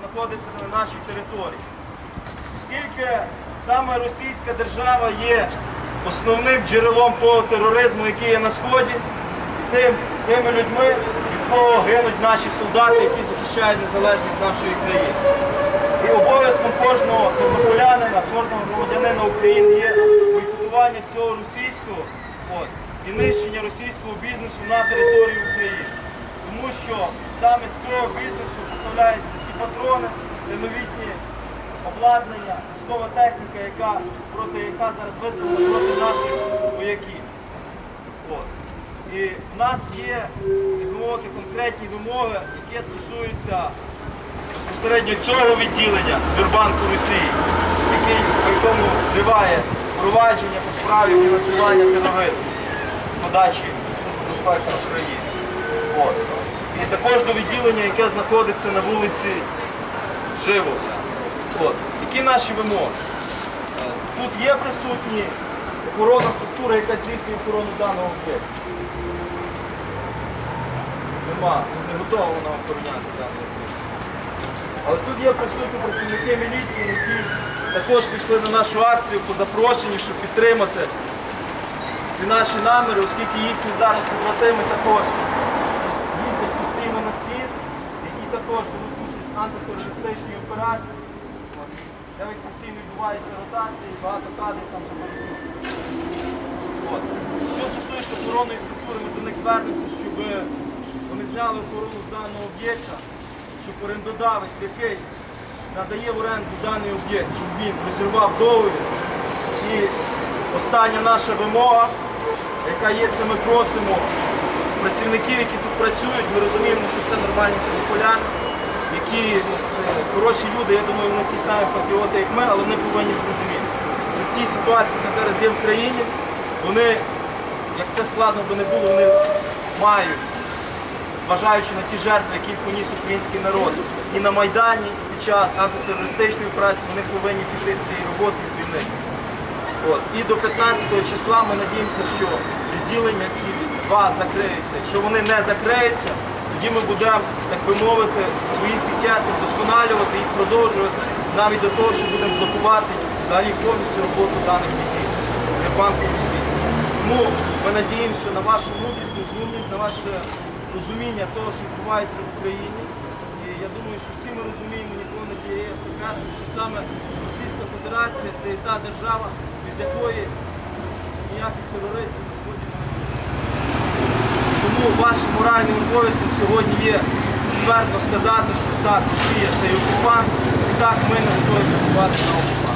знаходиться на нашій території. Оскільки саме російська держава є основним джерелом того тероризму, який є на сході, тим, тими людьми, від кого гинуть наші солдати, які захищають незалежність нашої країни. І обов'язком кожного тернополянина, кожного громадянина України є бойкотування всього російського от, і нищення російського бізнесу на території України. Саме з цього бізнесу поставляються ті патрони, новітні обладнання, військова техніка, яка, проти, яка зараз виставлена проти наших вояків. І в нас є мовити, конкретні вимоги, які стосуються безпосередньо цього відділення Сбербанку Росії, який в якому триває провадження по справі фінансування тероризму з подачі безпеки України. І також до відділення, яке знаходиться на вулиці Живо. От. Які наші вимоги? Е, Тут є присутні охоронна структура, яка здійснює охорону даного об'єкту. Нема, ну, не готова вона охороняти даний об'єкт. Але тут є присутні працівники міліції, які також пішли на нашу акцію по запрошенню, щоб підтримати ці наші наміри, оскільки їхні зараз побратими також їздять постійно на схід, беруть участь в операції. Де постійно відбуваються ротації, багато кадрів там. От. Що стосується охоронної структури, ми до них звернемося, щоб вони зняли охорону з даного об'єкта, щоб орендодавець, який надає в оренду даний об'єкт, щоб він розірвав договір. І остання наша вимога, яка є, це ми просимо працівників, які тут працюють, ми розуміємо, що це нормальні тернополяни, які це хороші люди, я думаю, вони ті самі патріоти, як ми, але вони повинні зрозуміти, що в тій ситуації, яка зараз є в країні, вони, як це складно би не було, вони мають, зважаючи на ті жертви, які поніс український народ, і на Майдані, і під час антитерористичної операції, вони повинні піти з цієї роботи звільнитися. І до 15 числа ми надіємося, що відділення ці два закриються. Якщо вони не закриються, тоді ми будемо, так би мовити, свої пікети вдосконалювати і продовжувати навіть до того, що будемо блокувати взагалі повністю роботу даних дітей банку Росії. Тому ми надіємося на вашу мудрість, розумність, на ваше розуміння того, що відбувається в Україні. І я думаю, що всі ми розуміємо, ніколи не є секретом, що саме Російська Федерація це і та держава, без якої ніяких терористів. Тому вашим моральним обов'язком сьогодні є ствердно сказати, що так, Росія це окупант, і так ми не готові працювати на окупант.